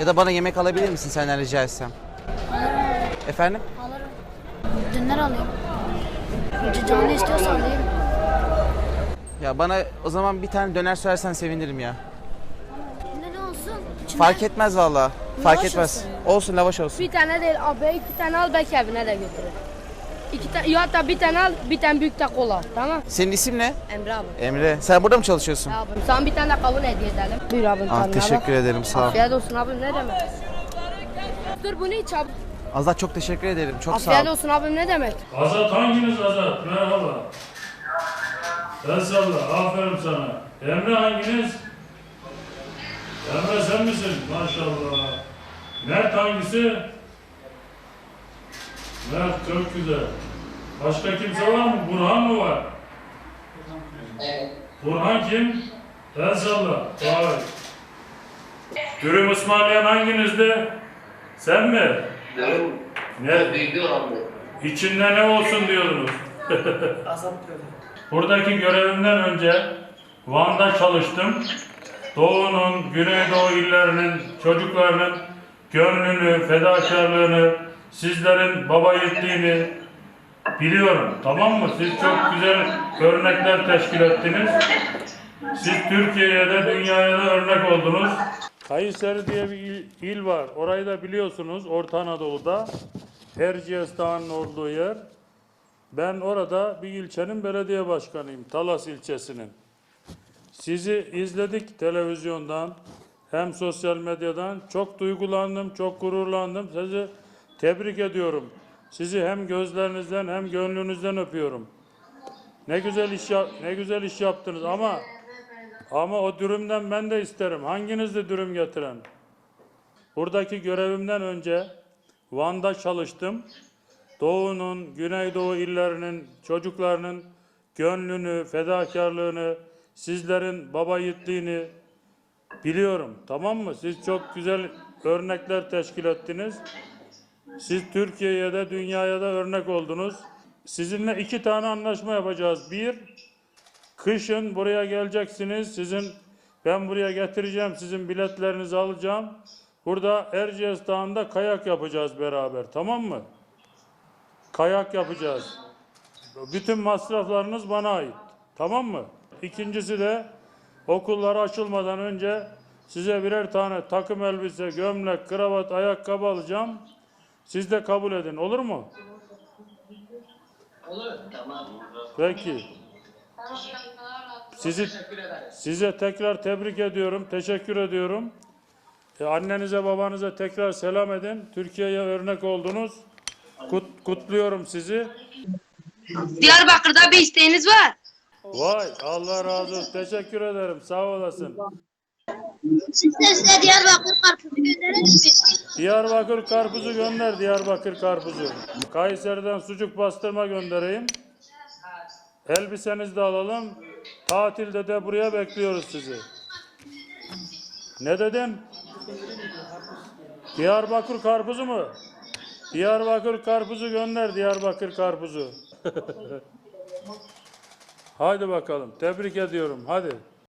Ya da bana yemek alabilir misin senden rica etsem? Efendim? Alırım. Döner alayım. Canlı istiyorsa alayım. Ya bana o zaman bir tane döner söylersen sevinirim ya. Ne ne olsun? İçinde Fark etmez valla. Fark Lavaş etmez. olsun. Olsun lavaş olsun. Bir tane değil abi iki tane al belki evine de götürür. İki tane ya hatta bir tane al bir tane büyük de kola tamam. Senin isim ne? Emre abi. Emre. Sen burada mı çalışıyorsun? Abim sana bir tane de kavun hediye edelim. Buyur abim Ah teşekkür bak. ederim sağ ol. Afiyet olsun abim ne demek. Dur bunu iç abi. Azat çok teşekkür ederim. Çok sağ Afiyet ol. olsun abim ne demek. Azat hanginiz Azat? Merhaba. Salla. Aferin sana. Emre hanginiz? Emre sen misin? Maşallah. Mert hangisi? Mert çok güzel. Başka kimse var mı? Burhan mı var? Burhan kim? Ben salla. Vay. Dürüm ısmarlayan hanginizdi? Sen mi? Benim Ne? abi. İçinde ne olsun diyordunuz? Buradaki görevimden önce Van'da çalıştım. Doğu'nun, Güneydoğu illerinin çocuklarının gönlünü, fedakarlığını, sizlerin baba yiğitliğini biliyorum. Tamam mı? Siz çok güzel örnekler teşkil ettiniz. Siz Türkiye'ye de dünyaya da örnek oldunuz. Kayseri diye bir il, il var. Orayı da biliyorsunuz Orta Anadolu'da. Erciyes Dağı'nın olduğu yer. Ben orada bir ilçenin belediye başkanıyım. Talas ilçesinin. Sizi izledik televizyondan hem sosyal medyadan. Çok duygulandım, çok gururlandım. Sizi tebrik ediyorum. Sizi hem gözlerinizden hem gönlünüzden öpüyorum. Ne güzel iş yap- ne güzel iş yaptınız ama ama o dürümden ben de isterim. Hanginizdi dürüm getiren? Buradaki görevimden önce Van'da çalıştım. Doğu'nun, Güneydoğu illerinin çocuklarının gönlünü, fedakarlığını, sizlerin baba yiğitliğini biliyorum. Tamam mı? Siz çok güzel örnekler teşkil ettiniz. Siz Türkiye'ye de dünyaya da örnek oldunuz. Sizinle iki tane anlaşma yapacağız. Bir, kışın buraya geleceksiniz. Sizin ben buraya getireceğim. Sizin biletlerinizi alacağım. Burada Erciyes Dağı'nda kayak yapacağız beraber. Tamam mı? Kayak yapacağız. Bütün masraflarınız bana ait. Tamam mı? İkincisi de okullar açılmadan önce size birer tane takım elbise, gömlek, kravat, ayakkabı alacağım. Siz de kabul edin. Olur mu? Tamam. Peki. Sizi size tekrar tebrik ediyorum. Teşekkür ediyorum. E, annenize babanıza tekrar selam edin. Türkiye'ye örnek oldunuz. Kut- kutluyorum sizi. Diyarbakır'da bir isteğiniz var. Vay Allah razı olsun. Teşekkür ederim. Sağ olasın. De size Diyarbakır karpuzu gönderir misiniz? Diyarbakır karpuzu gönder Diyarbakır karpuzu. Kayseri'den sucuk bastırma göndereyim. Elbisenizi de alalım. Tatilde de buraya bekliyoruz sizi. Ne dedin? Diyarbakır karpuzu mu? Diyarbakır karpuzu gönder Diyarbakır karpuzu. Haydi bakalım. Tebrik ediyorum. Hadi.